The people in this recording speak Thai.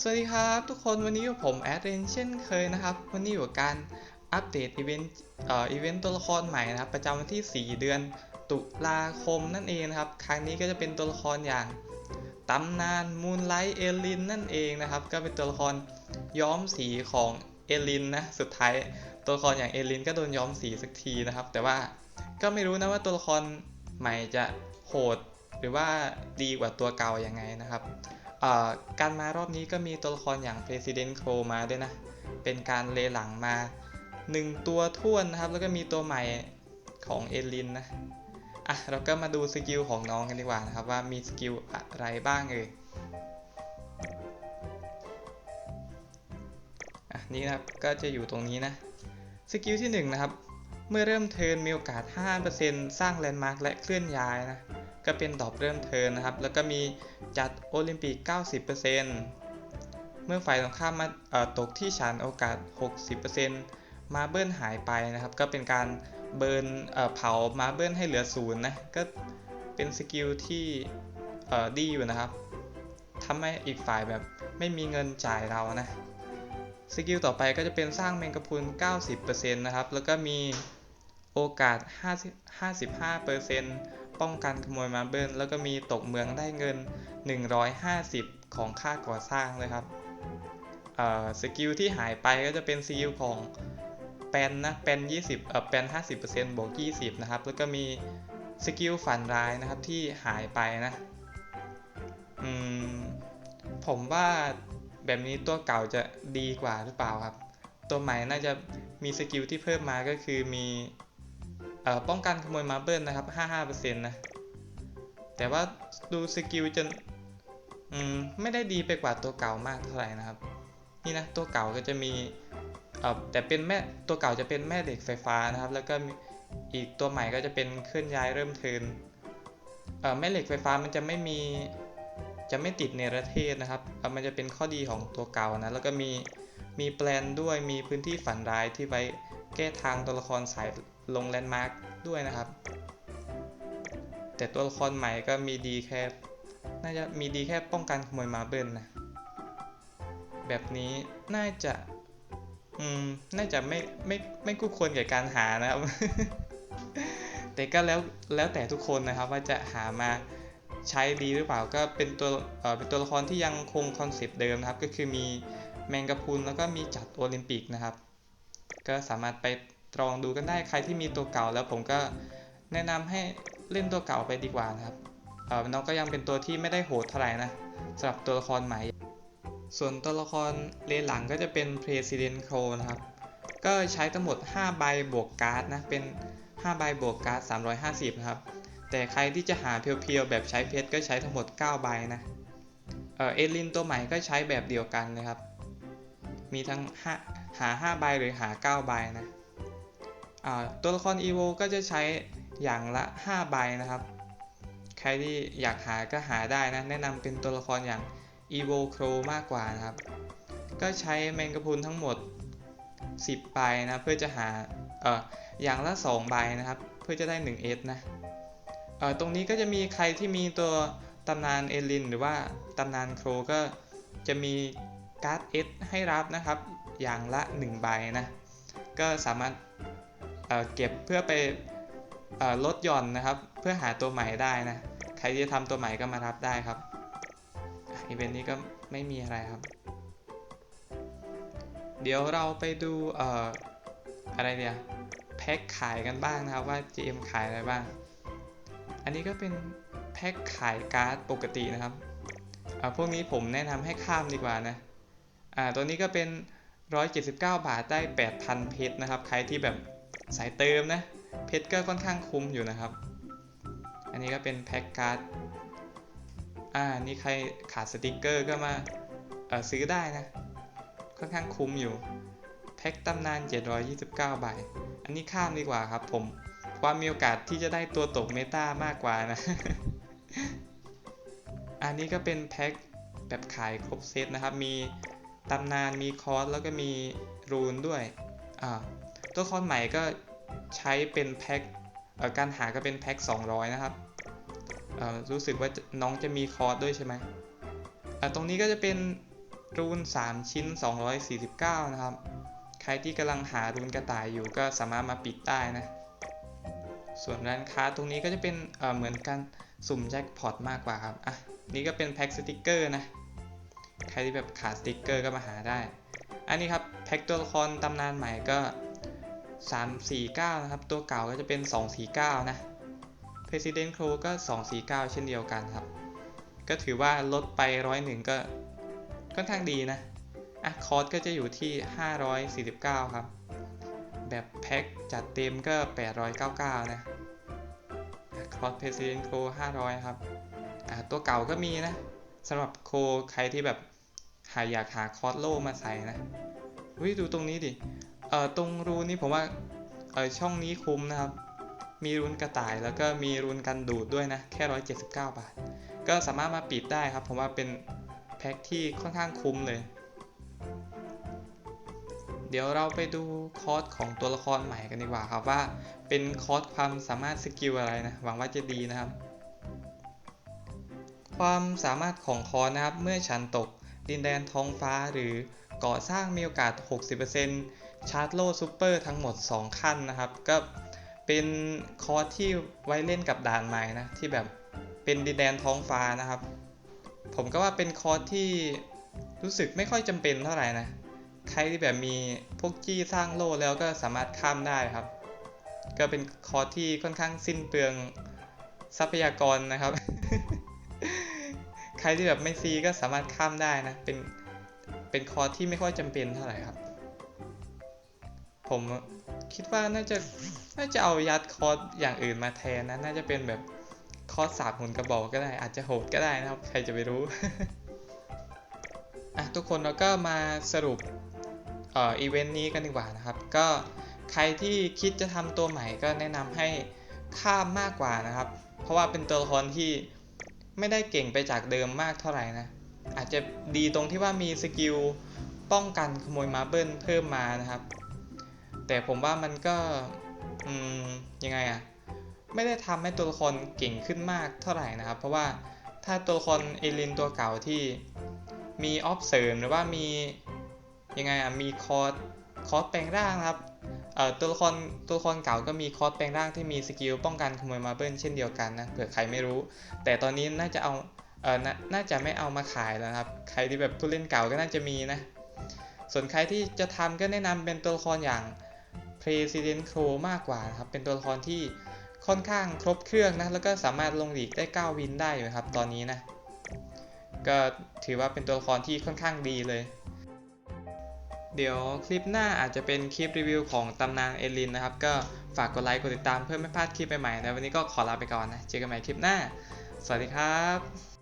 สวัสดีครับทุกคนวันนี้ผมแอดเรนเช่นเคยนะครับ วันนี้อยู่กับการอัปเดตอีเวนต์เอ่ออีเวนต์ตัวละครใหม่นะครับ ประจำวันที่ 4 เดือนตุลาคมนั่นเองนะครับ ครั้งนี้ก็จะเป็นตัวละครอย่างตำนานมูนไลท์เอลินนั่นเองนะครับ ก็เป็นตัวละครย้อมสีของเอลินนะสุดท้ายตัวละครอย่างเอลินก็โดนย้อมสีสักทีนะครับ แต่ว่าก็ไม่รู้นะว่าตัวละครใหม่จะโหดหรือว่าดีกว่าตัวเก่ายังไงนะครับ การมารอบนี้ก็มีตัวละครอย่าง President Crow มาด้วยนะ เป็นการเลหลังมา 1 ตัวท้วนนะครับ แล้วก็มีตัวใหม่ของเอลินนะ อะ เราก็มาดูสกิลของน้องกันดีกว่านะครับ ว่ามีสกิลอะไรบ้างเอ่ยอะนี่นะครับ ก็จะอยู่ตรงนี้นะ สกิลที่ 1 นะครับ เมื่อเริ่มเทิร์นมีโอกาส 5%สร้างแลนด์มาร์คและเคลื่อนย้ายนะ ก็เป็นดอปเริ่มเทินนะครับ แล้วก็มีจัดโอลิมปิก 90%เมื่อฝ่ายตรงข้ามมาตกที่ฉันโอกาส 60%มาเบิลหายไปนะครับ ก็เป็นการเบิร์นเผามาเบิลให้เหลือศูนย์นะ ก็เป็นสกิลที่ดีอยู่นะครับทำให้อีกฝ่ายแบบไม่มีเงินจ่ายเรานะสกิลต่อไปก็จะเป็นสร้างแมงกะพุน 90%นะครับ แล้วก็มีโอกาส 50 55% ป้องกันขโมยมาเบิลแล้วก็มีตกเมืองได้เงิน 150 ของค่าก่อสร้างเลยครับสกิลที่หายไปก็จะเป็นสกิลของแปนนะแปน20เอ่อแปน50%บวก20 นะครับ แล้วก็มีสกิลฝันร้ายนะครับที่หายไปนะอืมผมว่าแบบนี้ตัวเก่าจะดีกว่าหรือเปล่าครับ ตัวใหม่น่าจะมีสกิลที่เพิ่มมาก็คือมี ป้องกันขโมยมาเบิลนะครับ 55%นะ แต่ว่าดูสกิลจะไม่ได้ดีไปกว่าตัวเก่ามากเท่าไหร่นะครับ นี่นะตัวเก่าก็จะมีแต่เป็นแม่ตัวเก่าจะเป็นแม่เหล็กไฟฟ้านะครับ แล้วก็อีกตัวใหม่ก็จะเป็นเคลื่อนย้ายเริ่มเทินแม่เหล็กไฟฟ้ามันจะไม่มีจะไม่ติดในประเทศนะครับ มันจะเป็นข้อดีของตัวเก่านะ แล้วก็มีมีแปลนด้วย มีพื้นที่ฝันร้ายที่ไว้แก้ทางตัวละครสาย ลงแลนด์มาร์คด้วยนะครับ แต่ตัวละครใหม่ก็มีดีแค่ น่าจะมีดีแค่ป้องกันขโมยมาเบิลนะ แบบนี้น่าจะ อืม น่าจะไม่ไม่ไม่คู่ควรแก่การหานะครับ แต่ก็แล้วแล้วแต่ทุกคนนะครับ ว่าจะหามาใช้ดีหรือเปล่าก็เป็นตัวเอ่อเป็นตัวละครที่ยังคงคอนเซปต์เดิมนะครับ ก็คือมีแมงกะพุนแล้วก็มีจัดโอลิมปิกนะครับ ก็สามารถไป ลองดูกันได้ใครที่มีตัวเก่าแล้วผมก็แนะนำให้เล่นตัวเก่าไปดีกว่านะครับเออน้องก็ยังเป็นตัวที่ไม่ได้โหดเท่าไหร่นะสำหรับตัวละครใหม่ ส่วนตัวละครเลนหลังก็จะเป็น President Crow นะครับ ก็ใช้ทั้งหมด 5 ใบบวกการ์ดนะ เป็น 5 ใบบวกการ์ด 350 นะครับ แต่ใครที่จะหาเพียวๆ แบบใช้เพชรก็ใช้ทั้งหมด 9 ใบนะ เออเอลินตัวใหม่ก็ใช้แบบเดียวกันนะครับ มีทั้งหา5ใบหรือหา 9 ใบนะ ตัวละคร EVO ก็จะใช้อย่างละ5ใบนะครับ ใครที่อยากหาก็หาได้นะ แนะนำเป็นตัวละครอย่าง EVO Crow มากกว่านะครับ ก็ใช้แมงกะพรุนทั้งหมด 10ใบนะเพื่อจะหาเอ่ออย่างละ 2 ใบนะครับ เพื่อจะได้ 1 S นะเอ่อตรงนี้ก็จะมีใครที่มีตัวตำนานเอลิน หรือว่าตำนานโครก็จะมีการ์ด S ให้รับนะครับ อย่างละ 1 ใบนะ ก็สามารถ เก็บเพื่อไปอลดหย่อนนะครับ เพื่อหาตัวใหม่ได้นะ ใครที่จะทำตัวใหม่ก็มารับได้ครับอีเวนต์นี้ก็ไม่มีอะไรครับ เดี๋ยวเราไปดูเอ่ออะไรเนี่ยแพ็คขายกันบ้างนะครับว่า GM ขายอะไรบ้าง อันนี้ก็เป็นแพ็คขายการ์ดปกตินะครับอ่าพวกนี้ผมแนะนำให้ข้ามดีกว่านะอ่าตัวนี้ก็เป็น 179 บาทได้ 8,000 เพชรนะครับ ใครที่แบบ สายเติมนะ เพชรก็ค่อนข้างคุ้มอยู่นะครับ อันนี้ก็เป็นแพ็คการ์ด อ่า นี่ใครขาดสติกเกอร์ก็มาซื้อได้นะ ค่อนข้างคุ้มอยู่ แพ็คตำนาน 729บาทอันนี้ข้ามดีกว่าครับผม ความมีโอกาสที่จะได้ตัวตกเมตามากกว่านะ อันนี้ก็เป็นแพ็คแบบขายครบเซตนะครับ มีตำนาน มีคอร์ส แล้วก็มีรูนด้วย อ่า ตัวคอนใหม่ก็ใช้เป็นแพ็คการหาก็เป็นแพ็ค200 นะครับรู้สึกว่าน้องจะมีคอร์สด้วยใช่ไหมตรงนี้ก็จะเป็นรูน 3 ชิ้น 249 นะครับ ใครที่กำลังหารูนกระต่ายอยู่ก็สามารถมาปิดได้นะ ส่วนร้านค้าตรงนี้ก็จะเป็นเเหมือนกันสุ่มแจ็คพอตมากกว่าครับ อะ นี่ก็เป็นแพ็คสติกเกอร์นะ ใครที่แบบขาดสติกเกอร์ก็มาหาได้ อันนี้ครับแพ็คตัวละครตำนานใหม่ก็ 349 นะครับ ตัวเก่าก็จะเป็น 249 นะ President Crow ก็ 249 เช่นเดียวกันครับ ก็ถือว่าลดไปร้อยหนึ่งก็ค่อนข้างดีนะอะคอร์สก็จะอยู่ที่ 549 ครับ แบบแพ็คจัดเต็มก็ 899 นะคอร์ส President Crow 500 ครับอะตัวเก่าก็มีนะสำหรับโคใครที่แบบหาอยากหาคอร์สโลมาใส่นะวิดูตรงนี้ดิ เอ่อตรงรูนี่ผมว่าเออช่องนี้คุ้มนะครับ มีรุนกระต่ายแล้วก็มีรุนกันดูดด้วยนะ แค่ 179 บาท ก็สามารถมาปิดได้ครับ ผมว่าเป็นแพ็คที่ค่อนข้างคุ้มเลย เดี๋ยวเราไปดูคอร์สของตัวละครใหม่กันดีกว่าครับว่าเป็นคอร์สความสามารถสกิลอะไรนะ หวังว่าจะดีนะครับ ความสามารถของคอร์สนะครับ เมื่อฉันตกดินแดนท้องฟ้าหรือก่อสร้างมีโอกาส 60% ชาร์จโล่ซูเปอร์ทั้งหมด 2 ขั้นนะครับ ก็เป็นคอร์สที่ไว้เล่นกับด่านใหม่นะ ที่แบบเป็นดินแดนท้องฟ้านะครับ ผมก็ว่าเป็นคอร์สที่รู้สึกไม่ค่อยจำเป็นเท่าไหร่นะ ใครที่แบบมีพวกจี้สร้างโล่แล้วก็สามารถข้ามได้ครับ ก็เป็นคอร์สที่ค่อนข้างสิ้นเปลืองทรัพยากรนะครับ ใครที่แบบไม่ซีก็สามารถข้ามได้นะ เป็นเป็นคอร์สที่ไม่ค่อยจำเป็นเท่าไหร่ครับ ผมคิดว่าน่าจะน่าจะเอายัดคอร์สอย่างอื่นมาแทนนะ น่าจะเป็นแบบคอร์สสาบหุ่นกระบอกก็ได้ อาจจะโหดก็ได้นะครับ ใครจะไปรู้อะทุกคนเราก็มาสรุปเอ่ออีเวนต์นี้กันดีกว่านะครับ ก็ใครที่คิดจะทำตัวใหม่ก็แนะนำให้ข้ามมากกว่านะครับ เพราะว่าเป็นตัวละครที่ไม่ได้เก่งไปจากเดิมมากเท่าไหร่นะ อาจจะดีตรงที่ว่ามีสกิลป้องกันขโมยมาร์เบิลเพิ่มมานะครับ แต่ผมว่ามันก็อืมยังไงอะไม่ได้ทำให้ตัวละครเก่งขึ้นมากเท่าไหร่นะครับ เพราะว่าถ้าตัวละครเอลินตัวเก่าที่มีออฟเสริมหรือว่ามียังไงอะมีคอร์สคอร์สแปลงร่างนะครับตัวละครตัวละครเก่าก็มีคอร์สแปลงร่างที่มีสกิลป้องกันขโมยมาเบิลเช่นเดียวกันนะเผื่อใครไม่รู้ แต่ตอนนี้น่าจะเอาเออนาน่าจะไม่เอามาขายแล้วครับ ใครที่แบบผู้เล่นเก่าก็น่าจะมีนะ ส่วนใครที่จะทำก็แนะนำเป็นตัวละครอย่าง President Crow มากกว่านะครับ เป็นตัวละครที่ค่อนข้างครบเครื่องนะ แล้วก็สามารถลงหลีกได้ 9 วินได้อยู่ครับ ตอนนี้นะ ก็ถือว่าเป็นตัวละครที่ค่อนข้างดีเลย เดี๋ยวคลิปหน้าอาจจะเป็นคลิปรีวิวของตำนานเอลินนะครับ ก็ฝากกดไลค์กดติดตามเพื่อไม่พลาดคลิปใหม่ๆนะวันนี้ก็ขอลาไปก่อนนะ เจอกันใหม่คลิปหน้า สวัสดีครับ